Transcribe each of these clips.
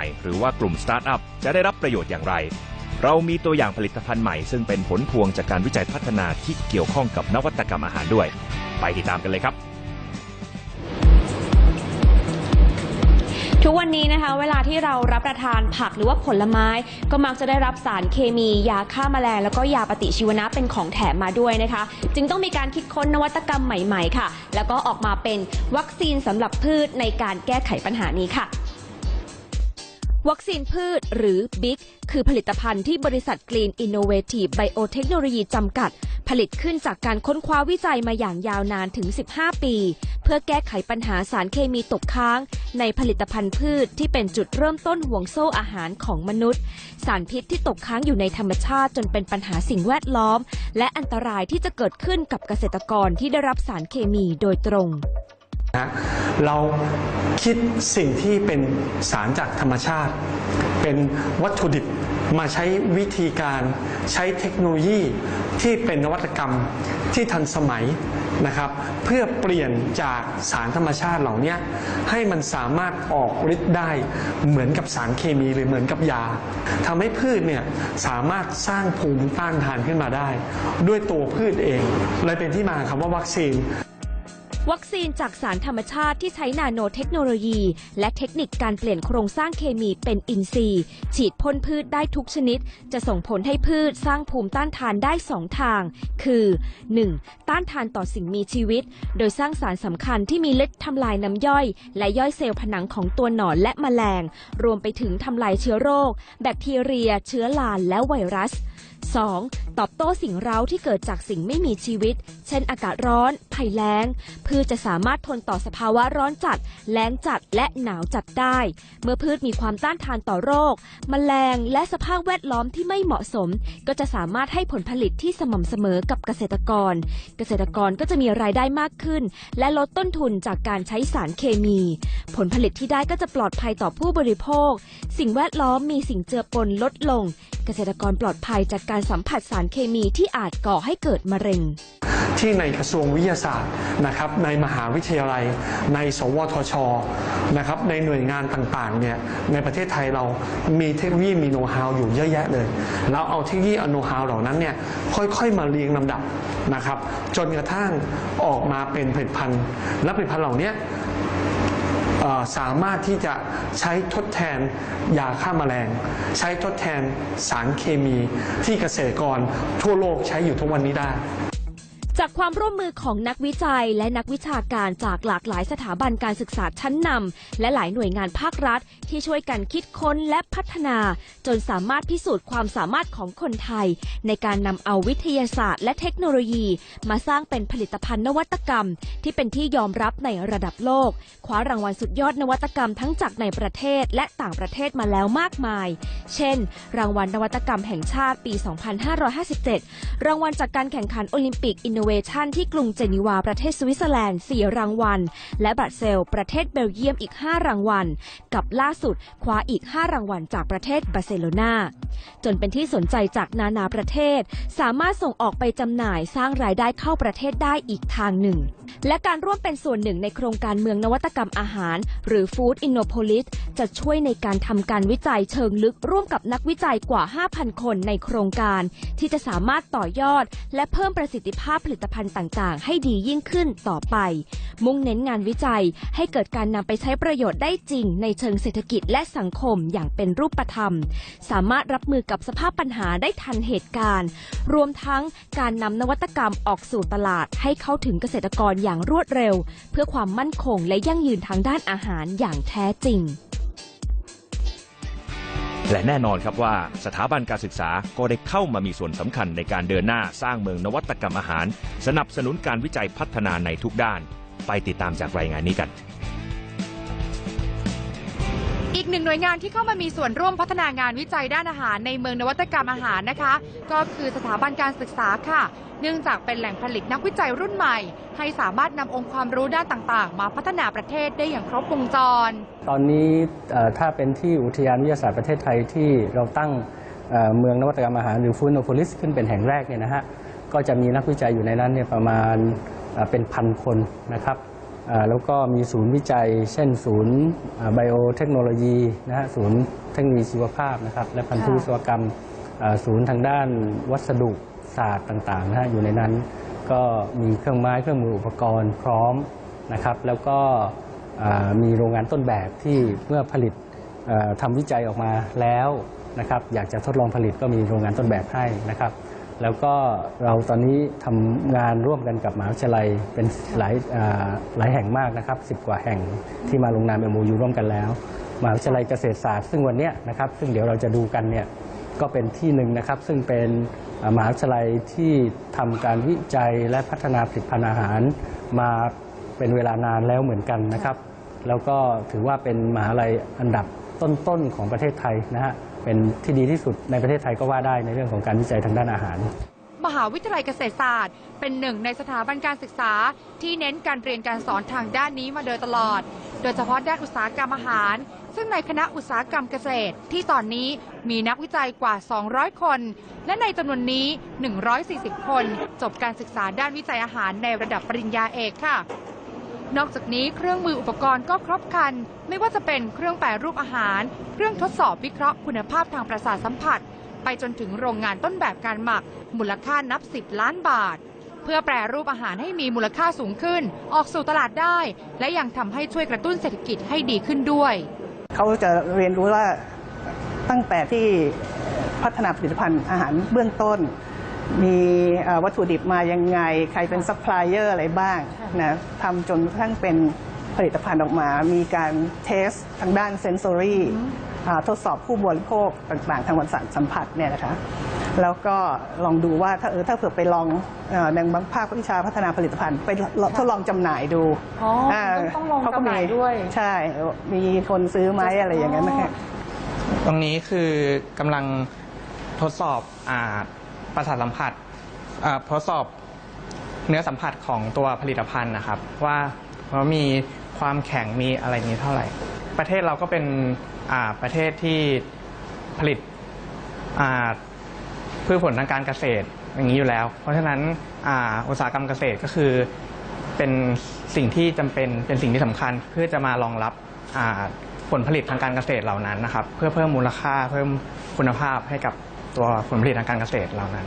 ม่หรือว่ากลุ่มสตาร์ทอัพจะได้รับประโยชน์อย่างไร เรามีตัวอย่างผลิตภัณฑ์ใหม่ซึ่งเป็นผลพวงจากการวิจัยพัฒนาที่เกี่ยวข้องกับนวัตกรรมอาหารด้วย ไปติดตามกันเลยครับทุกวันนี้นะคะเวลาที่เรารับประทานผักหรือว่าผลไม้ ก็มักจะได้รับสารเคมี ยาฆ่าแมลงแล้วก็ยาปฏิชีวนะเป็นของแถมมาด้วยนะคะ จึงต้องมีการคิดค้นนวัตกรรมใหม่ๆค่ะ แล้วก็ออกมาเป็นวัคซีนสำหรับพืชในการแก้ไขปัญหานี้ค่ะ วัคซีนพืชหรือ BIG คือผลิตภัณฑ์ที่บริษัท Green Innovative Biotechnology จำกัด ผลิตขึ้นจากการค้นคว้าวิจัยมาอย่างยาวนานถึง 15 ปี เพื่อแก้ไขปัญหาสารเคมีตกค้าง ในผลิตภัณฑ์พืชที่เป็นจุดเริ่มต้นห่วงโซ่อาหารของมนุษย์ สารพิษที่ตกค้างอยู่ในธรรมชาติจนเป็นปัญหาสิ่งแวดล้อม และอันตรายที่จะเกิดขึ้นกับเกษตรกรที่ได้รับสารเคมีโดยตรง นะเราคิดสิ่งที่เป็นสารจากธรรมชาติ เป็นวัตถุดิบมาใช้วิธีการใช้เทคโนโลยีที่เป็นนวัตกรรมที่ทันสมัยนะครับเพื่อเปลี่ยนจากสารธรรมชาติเหล่านี้ให้มันสามารถออกฤทธิ์ได้เหมือนกับสารเคมีหรือเหมือนกับยาทำให้พืชเนี่ยสามารถสร้างภูมิต้านทานขึ้นมาได้ ด้วยตัวพืชเองเลยเป็นที่มาคำว่าวัคซีน วัคซีนจากสารธรรมชาติที่ใช้นาโนเทคโนโลยี และเทคนิคการเปลี่ยนโครงสร้างเคมีเป็นอินทรีย์ ฉีดพ่นพืชได้ทุกชนิด จะส่งผลให้พืชสร้างภูมิต้านทานได้ 2 ทาง คือ 1. ต้านทานต่อสิ่งมีชีวิต โดยสร้างสารสำคัญที่มีฤทธิ์ทำลายน้ำย่อย และย่อยเซลล์ผนังของตัวหนอนและแมลง รวมไปถึงทำลายเชื้อโรค แบคทีเรีย เชื้อราและไวรัส 2. ตอบโต้สิ่งเร้าที่เกิดจากสิ่งไม่มีชีวิต เช่นอากาศร้อน ภัยแล้ง พืชจะสามารถทนต่อสภาวะร้อนจัด แล้งจัดและหนาวจัดได้ เมื่อพืชมีความต้านทานต่อโรคแมลงและสภาพแวดล้อมที่ไม่เหมาะสม ก็จะสามารถให้ผลผลิตที่สม่ำเสมอกับเกษตรกร เกษตรกรก็จะมีรายได้มากขึ้น และลดต้นทุนจากการใช้สารเคมี ผลผลิตที่ได้ก็จะปลอดภัยต่อผู้บริโภค สิ่งแวดล้อมมีสิ่งเจือปนลดลงเกษตรกรปลอดภัยจากการสัมผัสสารเคมีที่อาจก่อให้เกิดมะเร็ง ที่ในกระทรวงวิทยาศาสตร์นะครับในมหาวิทยาลัย ใน สวทชนะครับในหน่วยงานต่างๆเนี่ยในประเทศไทยเรามีเทคโนโลยีมีโน้ตฮาวอยู่เยอะแยะเลยเราเอาเทคโนโลยีอโน้ตฮาวเหล่านั้นเนี่ยค่อยๆมาเรียงลำดับนะครับจนกระทั่งออกมาเป็นผลิตภัณฑ์และผลิตภัณฑ์เหล่านี้ สามารถที่จะใช้ทดแทนยาฆ่าแมลง ใช้ทดแทนสารเคมีที่เกษตรกรทั่วโลกใช้อยู่ทุกวันนี้ได้ จากความร่วมมือของนักวิจัย และนักวิชาการจากหลากหลายสถาบันการศึกษาชั้นนำและหลายหน่วยงานภาครัฐ ที่ช่วยกันคิดค้นและพัฒนา จนสามารถพิสูจน์ความสามารถของคนไทย ในการนำเอาวิทยาศาสตร์และเทคโนโลยี มาสร้างเป็นผลิตภัณฑ์นวัตกรรม ที่เป็นที่ยอมรับในระดับโลก คว้ารางวัลสุดยอดนวัตกรรมทั้งจากในประเทศและต่างประเทศมาแล้วมากมาย เช่น รางวัลนวัตกรรมแห่งชาติปี 2557 รางวัลจากการแข่งขันโอลิมปิกอินโนเวชันที่กรุงเจนีวาประเทศสวิตเซอร์แลนด์ 4 รางวัล และบรัสเซล ประเทศเบลเยียมอีก 5 รางวัล กับล่าสุดคว้าอีก 5 รางวัลจากประเทศบาร์เซโลนาจนเป็นที่สนใจจากนานาประเทศ สามารถส่งออกไปจำหน่ายสร้างรายได้เข้าประเทศได้อีกทางหนึ่ง และการร่วมเป็นส่วนหนึ่งในโครงการเมืองนวัตกรรมอาหาร หรือ Food Innopolis จะช่วยในการทำการวิจัยเชิงลึกร่วมกับนักวิจัยกว่า 5,000 คนในโครงการ ที่จะสามารถต่อยอด และเพิ่มประสิทธิภาพผลิตภัณฑ์ต่าง ๆ ให้ดียิ่งขึ้นต่อไป มุ่งเน้นงานวิจัยให้เกิดการนำไปใช้ประโยชน์ได้จริง ในเชิงเศรษฐกิจและสังคมอย่างเป็นรูปธรรม สามารถรับมือกับสภาพปัญหาได้ทันเหตุการณ์ รวมทั้งการนำนวัตกรรมออกสู่ตลาด ให้เข้าถึงเกษตรกรอย่างรวดเร็ว เพื่อความมั่นคงและยั่งยืนทางด้านอาหารอย่างแท้จริง และแน่นอนครับว่าสถาบันการศึกษาก็ได้เข้ามามีส่วนสำคัญในการเดินหน้าสร้างเมืองนวัตกรรมอาหาร สนับสนุนการวิจัยพัฒนาในทุกด้าน ไปติดตามจากรายงานนี้กัน อีกหนึ่งหน่วยงานที่เข้ามามีส่วนร่วมพัฒนางานวิจัยด้านอาหารในเมืองนวัตกรรมอาหารนะคะ ก็คือสถาบันการศึกษาค่ะ เนื่องจากเป็นแหล่งผลิตนักวิจัยรุ่นใหม่ ให้สามารถนำองค์ความรู้ด้านต่างๆ มาพัฒนาประเทศได้อย่างครบวงจร ตอนนี้เอ่อถ้าเป็นที่อุทยานวิทยาศาสตร์ประเทศไทยที่เราตั้งเอ่อเมืองนวัตกรรมอาหารหรือฟู้ดโนโพลิสขึ้นเป็นแห่งแรกเนี่ยนะฮะก็จะมีนักวิจัยอยู่ในนั้นเนี่ยประมาณเอ่อเป็นพันคนนะครับ แล้วก็มีศูนย์วิจัย เช่น ศูนย์ไบโอเทคโนโลยีนะฮะศูนย์เทคโนโลยีชีวภาพนะครับ และพันธุวิศวกรรมศูนย์ทางด้านวัสดุศาสตร์ต่างๆนะฮะอยู่ในนั้นก็มีเครื่องไม้เครื่องมืออุปกรณ์พร้อมนะครับ แล้วก็มีโรงงานต้นแบบที่เมื่อผลิตทำวิจัยออกมาแล้วนะครับ อยากจะทดลองผลิตก็มีโรงงานต้นแบบให้นะครับ แล้วก็เราตอนนี้ทำงานร่วมกันกับมหาวิทยาลัยเป็นหลายหลายแห่งมากนะครับสิบกว่าแห่งที่มาลงนาม MOU ร่วมกันแล้วมหาวิทยาลัยเกษตรศาสตร์ซึ่งวันนี้นะครับซึ่งเดี๋ยวเราจะดูกันเนี่ยก็เป็นที่หนึ่งนะครับ ซึ่งเป็นมหาวิทยาลัยที่ทำการวิจัยและพัฒนาผลิตภัณฑ์อาหาร มาเป็นเวลานานแล้วเหมือนกันนะครับ แล้วก็ถือว่าเป็นมหาลัยอันดับต้นๆของประเทศไทยนะฮะ เป็นที่ดีที่สุดในประเทศไทยก็ว่าได้ในเรื่องของการวิจัยทางด้านอาหาร มหาวิทยาลัยเกษตรศาสตร์ เป็นหนึ่งในสถาบันการศึกษา ที่เน้นการเรียนการสอนทางด้านนี้มาโดยตลอด โดยเฉพาะด้านอุตสาหกรรมอาหาร ซึ่งในคณะอุตสาหกรรมเกษตร ที่ตอนนี้มีนักวิจัยกว่า 200 คน และในจำนวนนี้ 140 คน จบการศึกษาด้านวิจัยอาหารในระดับปริญญาเอกค่ะ นอกจากนี้เครื่องมืออุปกรณ์ก็ครบครัน ไม่ว่าจะเป็นเครื่องแปรรูปอาหาร เครื่องทดสอบวิเคราะห์คุณภาพทางประสาทสัมผัส ไปจนถึงโรงงานต้นแบบการหมัก มูลค่านับ 10 ล้านบาท เพื่อแปรรูปอาหารให้มีมูลค่าสูงขึ้น ออกสู่ตลาดได้ และยังทำให้ช่วยกระตุ้นเศรษฐกิจให้ดีขึ้นด้วย เขาจะเรียนรู้ว่าตั้งแต่ที่พัฒนาผลิตภัณฑ์อาหารเบื้องต้น มีเอ่อวัตถุดิบมายังไง ใครเป็นซัพพลายเออร์อะไรบ้างนะทำจนกระทั่งเป็นผลิตภัณฑ์ออกมา มีการเทสทางด้านเซน s อรี่ทดสอบผู้บริโภคต่างๆ ทางประสาทสัมผัสเนี่ยนะคะแล้วก็ลองดูว่าถ้าเออถ้าเผื่อไปลองเอ่อในบางภาควิชาพัฒนาผลิตภัณฑ์ไปทดลองจำหน่ายดูอ๋ออาต้องลองเขก็จำหน่ายด้วยใช่ มีคนซื้อไหมอะไรอย่างนั้นนะคะตรงนี้คือกำลังทดสอบอา ประสาทสัมผัสทดสอบเนื้อสัมผัสของตัวผลิตภัณฑ์นะครับ ว่าว่ามีความแข็งมีอะไรนี้เท่าไหร่ ประเทศเราก็เป็นประเทศที่ผลิตพืชผลทางการเกษตรอย่างนี้อยู่แล้ว เพราะฉะนั้นอุตสาหกรรมเกษตรก็คือเป็นสิ่งที่จำเป็นเป็นสิ่งที่สำคัญเพื่อจะมารองรับผลผลิตทางการเกษตรเหล่านั้นนะครับ เพื่อเพิ่มมูลค่าเพิ่มคุณภาพให้กับ ตัวผลผลิตทางการเกษตรเหล่านั้น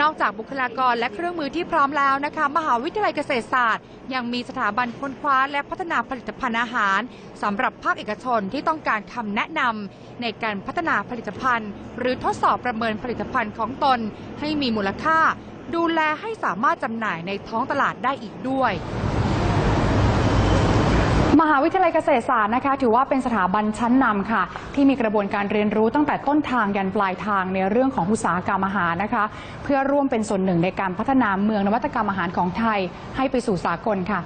นอกจากบุคลากรและเครื่องมือที่พร้อมแล้วนะคะ มหาวิทยาลัยเกษตรศาสตร์ ยังมีสถาบันค้นคว้าและพัฒนาผลิตภัณฑ์อาหารสำหรับภาคเอกชนที่ต้องการคำแนะนำในการพัฒนาผลิตภัณฑ์ หรือทดสอบประเมินผลิตภัณฑ์ของตน ให้มีมูลค่า ดูแลให้สามารถจำหน่ายในท้องตลาดได้อีกด้วย มหาวิทยาลัยเกษตรศาสตร์นะคะถือว่าเป็นสถาบันชั้นนำค่ะ ที่มีกระบวนการเรียนรู้ตั้งแต่ต้นทางยันปลายทางในเรื่องของอุตสาหกรรมอาหารนะคะ เพื่อร่วมเป็นส่วนหนึ่งในการพัฒนาเมืองนวัตกรรมอาหารของไทย ให้ไปสู่สากลค่ะ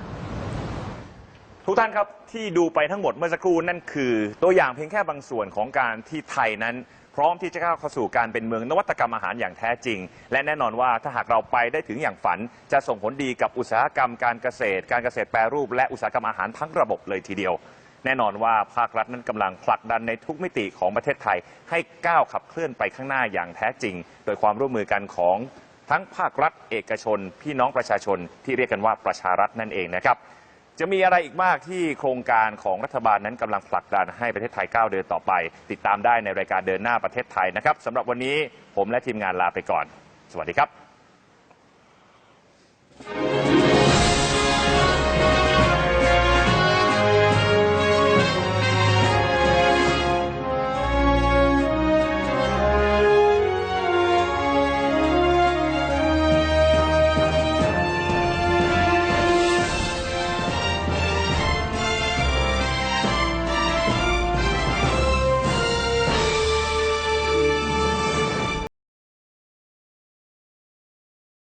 ทุกท่านครับที่ดูไปทั้งหมดเมื่อสักครู่นั่นคือ ตัวอย่างเพียงแค่บางส่วนของการที่ไทยนั้น พร้อมที่จะก้าวเข้าสู่การเป็นเมืองนวัตกรรมอาหารอย่างแท้จริง และแน่นอนว่าถ้าหากเราไปได้ถึงอย่างฝัน จะส่งผลดีกับอุตสาหกรรมการเกษตร การเกษตรแปรรูป และอุตสาหกรรมอาหารทั้งระบบเลยทีเดียว แน่นอนว่าภาครัฐนั้นกำลังผลักดันในทุกมิติของประเทศไทย ให้ก้าวขับเคลื่อนไปข้างหน้าอย่างแท้จริง โดยความร่วมมือกันของทั้งภาครัฐเอกชน พี่น้องประชาชนที่เรียกกันว่าประชารัฐนั่นเองนะครับ จะมีอะไรอีกมากที่โครงการของรัฐบาลนั้นกำลังผลักดันให้ประเทศไทยก้าวเดินต่อไป ติดตามได้ในรายการเดินหน้าประเทศไทยนะครับสำหรับวันนี้ผมและทีมงานลาไปก่อน สวัสดีครับ